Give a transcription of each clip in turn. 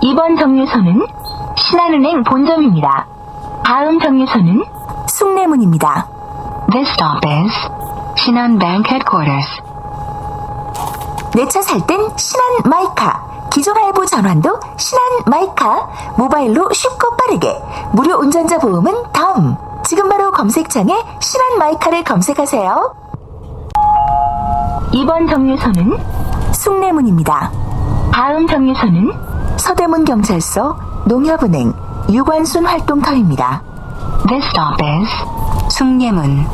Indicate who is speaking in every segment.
Speaker 1: 이번 정류소는 신한은행 본점입니다. 다음 정류소는
Speaker 2: 숭례문입니다.
Speaker 1: This stop is Shinhan Bank Headquarters.
Speaker 2: 내 차 살 땐 신한 마이카. 기존 할부 전환도 신한 마이카. 모바일로 쉽고 빠르게. 무료 운전자 보험은 다음. 지금 바로 검색창에 신한 마이카를 검색하세요.
Speaker 1: 이번 정류소는
Speaker 2: 숭례문입니다.
Speaker 1: 다음 정류소는
Speaker 2: 서대문 경찰서, 농협은행, 유관순 활동터입니다.
Speaker 1: This stop is 숭례문.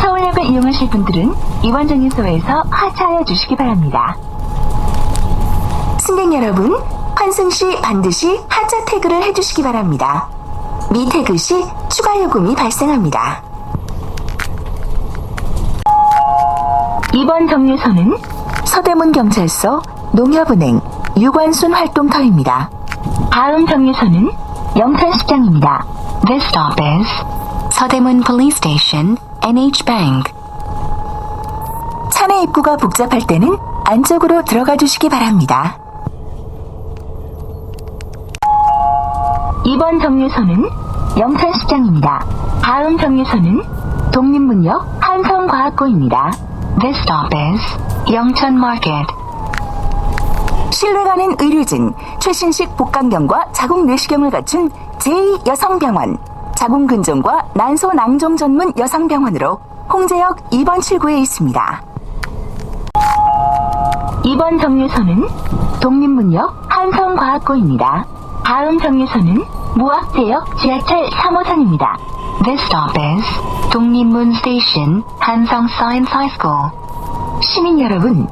Speaker 1: 서울역을 이용하실 분들은 이번 정류소에서 하차하여 주시기 바랍니다.
Speaker 2: 승객 여러분, 환승 시 반드시 하차 태그를 해주시기 바랍니다. 미 태그 시 추가 요금이 발생합니다.
Speaker 1: 이번 정류소는
Speaker 2: 서대문 경찰서, 농협은행, 유관순 활동터입니다.
Speaker 1: 다음 정류소는 영천시장입니다. This stop is 서대문 Police Station, NH Bank.
Speaker 2: 차내 입구가 복잡할 때는 안쪽으로 들어가 주시기 바랍니다.
Speaker 1: 이번 정류소는 영천시장입니다. 다음 정류소는 독립문역 한성과학고입니다. This stop is 영천 Market.
Speaker 2: 신뢰가 는 의료진, 최신식 복강경과 자궁 내시경을 갖춘 제2 여성병원, 자궁근종과 난소낭종 전문 여성병원으로 홍제역 2번 출구에 있습니다.
Speaker 1: 이번 정류소는 독립문역 한성과학고입니다. 다음 정류소는 무학대역 지하철 3호선입니다. This stop is 독립문 스테이션 한성 사이언스 하이스쿨. 시민 여러분,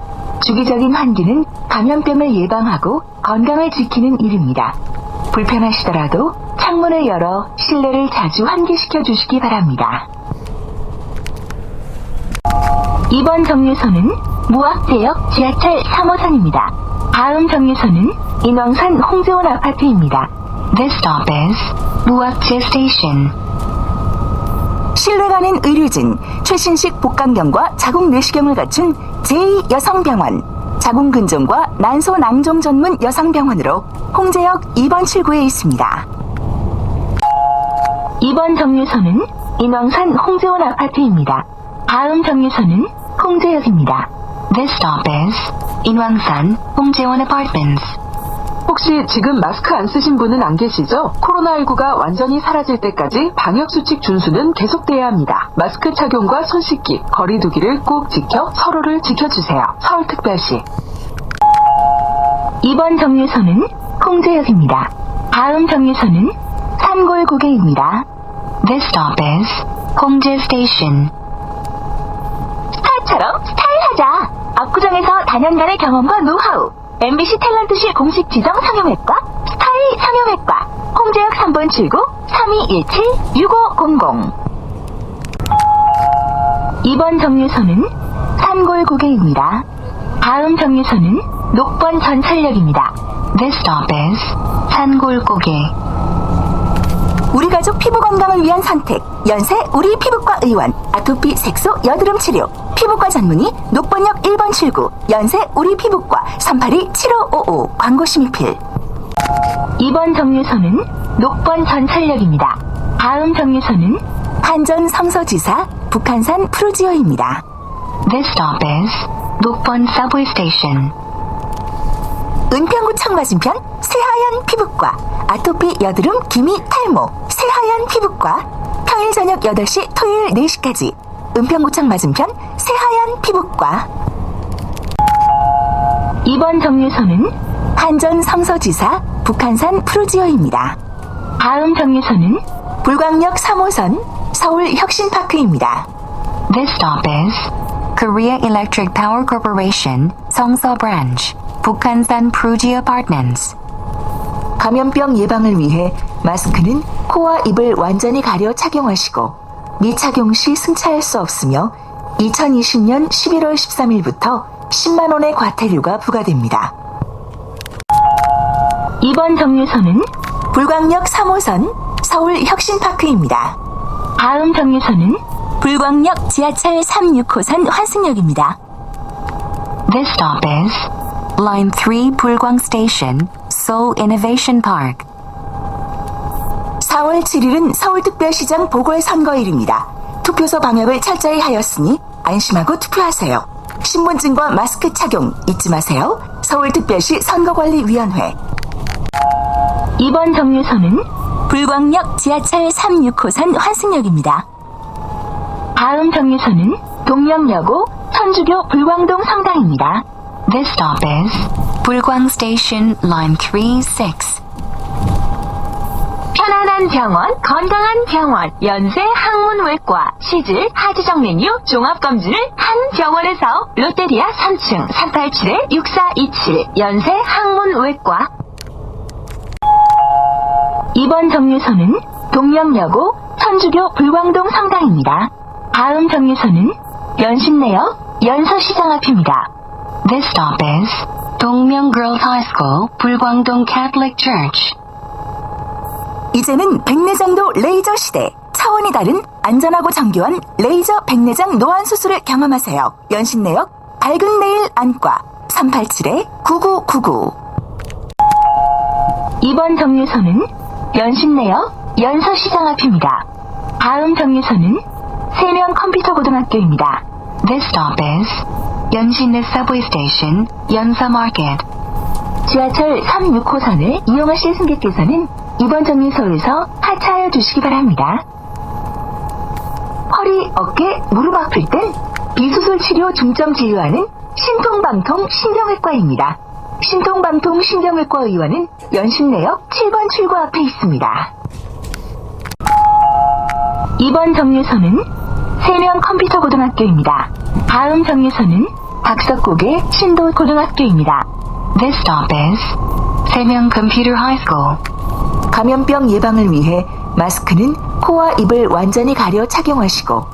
Speaker 1: 주기적인 환기는 감염병을 예방하고 건강을 지키는 일입니다. 불편하시더라도 창문을 열어 실내를 자주 환기시켜 주시기 바랍니다. 이번 정류소는 무학대역 지하철 3호선입니다. 다음 정류소는 인왕산 홍재원 아파트입니다. This stop is 무학재 스테이션.
Speaker 2: 신뢰가는 의료진, 최신식 복강경과 자궁 내시경을 갖춘 제2여성병원, 자궁근종과 난소낭종 전문 여성병원으로 홍제역 2번 출구에 있습니다.
Speaker 1: 이번 정류소는 인왕산 홍재원 아파트입니다. 다음 정류소는 홍제역입니다. This stop is 인왕산 홍재원 Apartments.
Speaker 3: 혹시 지금 마스크 안 쓰신 분은 안 계시죠? 코로나19가 완전히 사라질 때까지 방역수칙 준수는 계속돼야 합니다. 마스크 착용과 손 씻기, 거리두기를 꼭 지켜 서로를 지켜주세요. 서울특별시.
Speaker 1: 이번 정류소는 홍제역입니다. 다음 정류소는 산골고개입니다. This stop is 홍제 Station. 스타처럼 스타일하자. 압구정에서 다년간의 경험과 노하우. MBC 탤런트실 공식 지정 성형외과 스타일 성형외과 홍제역 3번 출구 3217-6500 이번 정류소는 산골 고개입니다. 다음 정류소는 녹번 전철역입니다. This stop is 산골 고개.
Speaker 2: 우리 가족 피부 건강을 위한 선택. 연세 우리 피부과 의원. 아토피 색소 여드름 치료. 피부과 전문의 녹번역 1번 출구. 연세 우리 피부과 382-7555 광고 심의필.
Speaker 1: 이번 정류소는 녹번 전철역입니다. 다음 정류소는
Speaker 2: 한전 성서지사 북한산 프루지오입니다.
Speaker 1: This stop is 녹번 subway station.
Speaker 2: 은평구 청 맞은편 새하얀 피부과 아토피 여드름 기미 탈모 새하얀 피부과 평일 저녁 8시 토요일 4시까지 은평구청 맞은편 새하얀 피부과
Speaker 1: 이번 정류소는
Speaker 2: 한전 성서지사 북한산 프루지오입니다.
Speaker 1: 다음 정류소는
Speaker 2: 불광역 3호선 서울 혁신파크입니다.
Speaker 1: This stop is Korea Electric Power Corporation 성서 branch Apartments.
Speaker 2: 감염병 예방을 위해 마스크는 코와 입을 완전히 가려 착용하시고 미착용 시 승차할 수 없으며 2020년 11월 13일부터 10만 원의 과태료가 부과됩니다.
Speaker 1: 이번 정류소는
Speaker 2: 불광역 3호선 서울 혁신파크입니다.
Speaker 1: 다음 정류소는
Speaker 2: 불광역 지하철 36호선 환승역입니다.
Speaker 1: This stop is Line 3 불광 Station, Seoul Innovation Park. 4월 7일은 서울특별시장 보궐선거일입니다. 투표소 방역을 철저히 하였으니 안심하고 투표하세요. 신분증과 마스크 착용 잊지 마세요. 서울특별시 선거관리위원회.
Speaker 2: 이번 정류소는
Speaker 1: 불광역 지하철 36호선 환승역입니다.
Speaker 2: 다음 정류소는 동령여고 천주교 불광동 성당입니다.
Speaker 1: This stop is 불광 Station, Line 36.
Speaker 2: 편안한 병원, 건강한 병원, 연세 항문외과, 시술, 하지정 메뉴, 종합검진을 한 병원에서 롯데리아 3층 387-6427 연세 항문외과 이번 정류소는 동령여고 천주교 불광동 성당입니다. 다음 정류소는 연신내역 연서시장 앞입니다.
Speaker 1: This stop is 동명 Girls High School, 불광동 Catholic Church. 이제는 백내장도 레이저 시대. 차원이 다른 안전하고 정교한 레이저 백내장 노안 수술을 경험하세요. 연신내역 밝은 내일 안과 387-9999.
Speaker 2: 이번 정류소는 연신내역 연서시장 앞입니다. 다음 정류소는 세명 컴퓨터 고등학교입니다.
Speaker 1: This stop is 연신내 Subway Station, 연서 Market.
Speaker 2: 지하철 36호선을 이용하실 승객께서는 이번 정류소에서 하차하여 주시기 바랍니다. 허리, 어깨, 무릎 아플 땐 비수술 치료 중점 진료하는 신통방통 신경외과입니다. 신통방통 신경외과 의원은 연신내역 7번 출구 앞에 있습니다. 이번 정류소는 세명 컴퓨터 고등학교입니다. 다음 정류소는 박석국의 신도 고등학교입니다.
Speaker 1: This stop is 세명 High School. 감염병 예방을 위해 마스크는 코와 입을 완전히 가려 착용하시고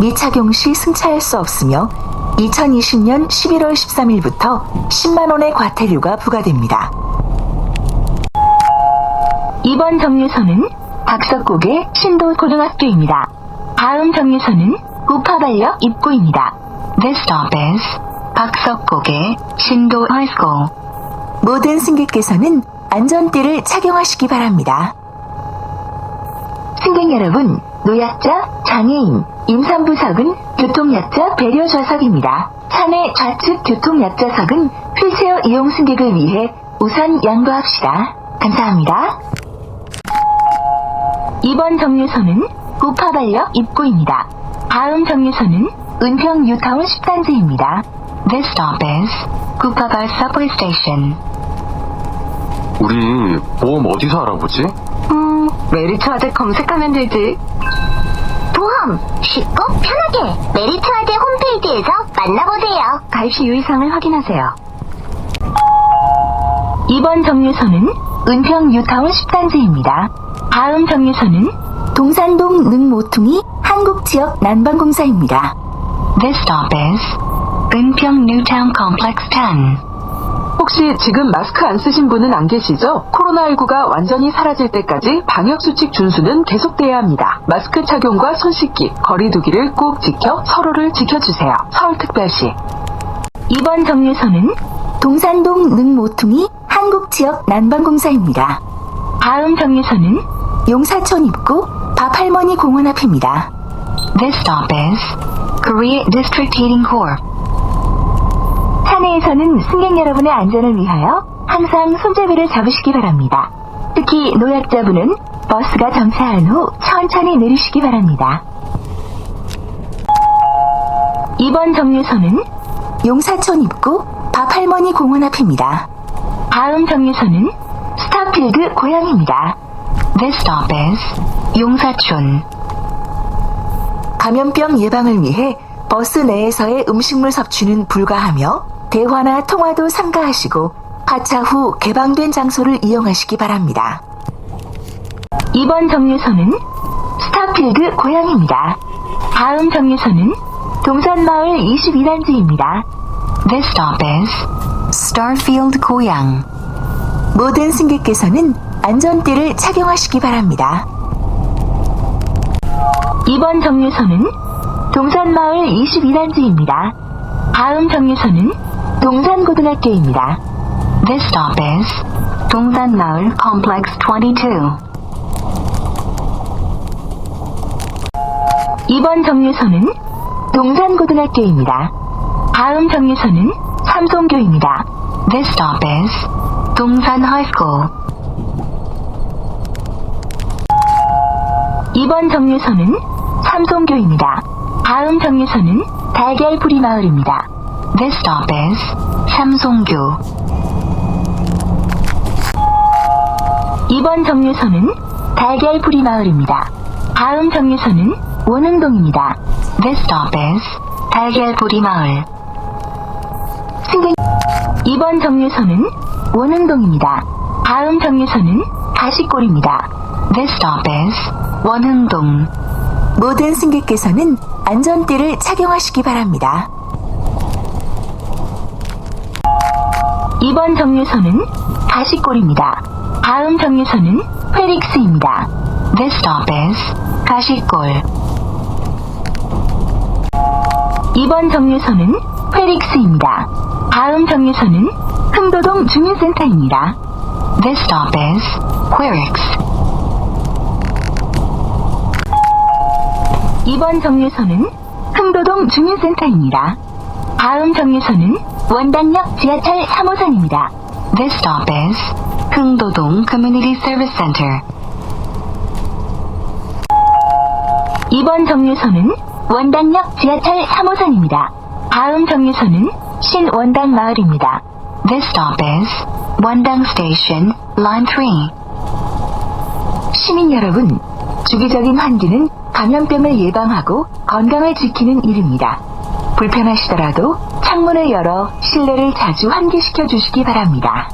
Speaker 1: 미착용 시 승차할 수 없으며 2020년 11월 13일부터 10만 원의 과태료가 부과됩니다.
Speaker 2: 이번 정류소는 박석국의 신도 고등학교입니다. 다음 정류소는 우파발역 입구입니다.
Speaker 1: This stop is 박석곡의 신도 School. 모든 승객께서는 안전띠를 착용하시기 바랍니다.
Speaker 2: 승객 여러분, 노약자, 장애인, 임산부석은 교통약자 배려 좌석입니다. 차내 좌측 교통약자석은 휠체어 이용 승객을 위해 우선 양보합시다. 감사합니다. 이번 정류소는 우파발역 입구입니다. 다음 정류소는 은평 뉴타운 10단지입니다.
Speaker 1: This stop is 구파발 Subway Station.
Speaker 4: 우리 보험 어디서 알아보지?
Speaker 2: 음, 메리트와드 검색하면 되지. 보험 쉽고 편하게 메리트와드 홈페이지에서 만나보세요. 가입 시 유의사항을 확인하세요. 이번 정류소는 은평 뉴타운 10단지입니다. 다음 정류소는 동산동 능모퉁이 한국지역 난방공사입니다.
Speaker 1: This stop is 은평 Newtown Complex 10.
Speaker 3: 혹시 지금 마스크 안 쓰신 분은 안 계시죠? 코로나19가 완전히 사라질 때까지 방역수칙 준수는 계속돼야 합니다. 마스크 착용과 손 씻기, 거리두기를 꼭 지켜 서로를 지켜주세요. 서울특별시.
Speaker 2: 이번 정류소는
Speaker 1: 동산동 능모퉁이 한국지역 난방공사입니다.
Speaker 2: 다음 정류소는
Speaker 1: 용사촌 입구 밥할머니 공원 앞입니다. This stop is Korea District Heating Corp.
Speaker 2: 차내에서는 승객 여러분의 안전을 위하여 항상 손잡이를 잡으시기 바랍니다. 특히 노약자분은 버스가 정차한 후 천천히 내리시기 바랍니다. 이번 정류소는
Speaker 1: 용사촌 입구 밥할머니 공원 앞입니다.
Speaker 2: 다음 정류소는 스타필드 고향입니다.
Speaker 1: This stop is 용사촌. 감염병 예방을 위해 버스 내에서의 음식물 섭취는 불가하며 대화나 통화도 삼가하시고 하차 후 개방된 장소를 이용하시기 바랍니다.
Speaker 2: 이번 정류소는 스타필드 고향입니다. 다음 정류소는 동산마을 22단지입니다.
Speaker 1: This stop is Starfield 고양. 모든 승객께서는 안전띠를 착용하시기 바랍니다.
Speaker 2: 이번 정류소는 동산마을 22단지입니다. 다음 정류소는 동산고등학교입니다. This stop is 동산마을 Complex 22. 이번 정류소는 동산고등학교입니다. 다음 정류소는 삼성교입니다. This stop is 동산 High School. 이번 정류소는 삼성교입니다. 다음 정류소는 달걀풀이 마을입니다. This stop is 삼성교. 이번 정류소는 달걀풀이 마을입니다. 다음 정류소는 원흥동입니다. This stop is 달걀풀이 마을. 승객 이번 정류소는 원흥동입니다. 다음 정류소는 가시골입니다. This stop is 원흥동.
Speaker 1: 모든 승객께서는 안전띠를 착용하시기 바랍니다.
Speaker 2: 이번 정류소는 가시골입니다. 다음 정류소는 페릭스입니다. This stop is 가시골. 이번 정류소는 페릭스입니다. 다음 정류소는 흥도동 주민센터입니다. This stop is Querix. 이번 정류소는 흥도동 주민센터입니다. 다음 정류소는 원당역 지하철 3호선입니다. This stop is 흥도동 Community Service Center. 이번 정류소는 원당역 지하철 3호선입니다. 다음 정류소는 신원당 마을입니다. This stop is 원당 Station, Line 3. 시민 여러분, 주기적인 환기는 감염병을 예방하고 건강을 지키는 일입니다. 불편하시더라도 창문을 열어 실내를 자주 환기시켜 주시기 바랍니다.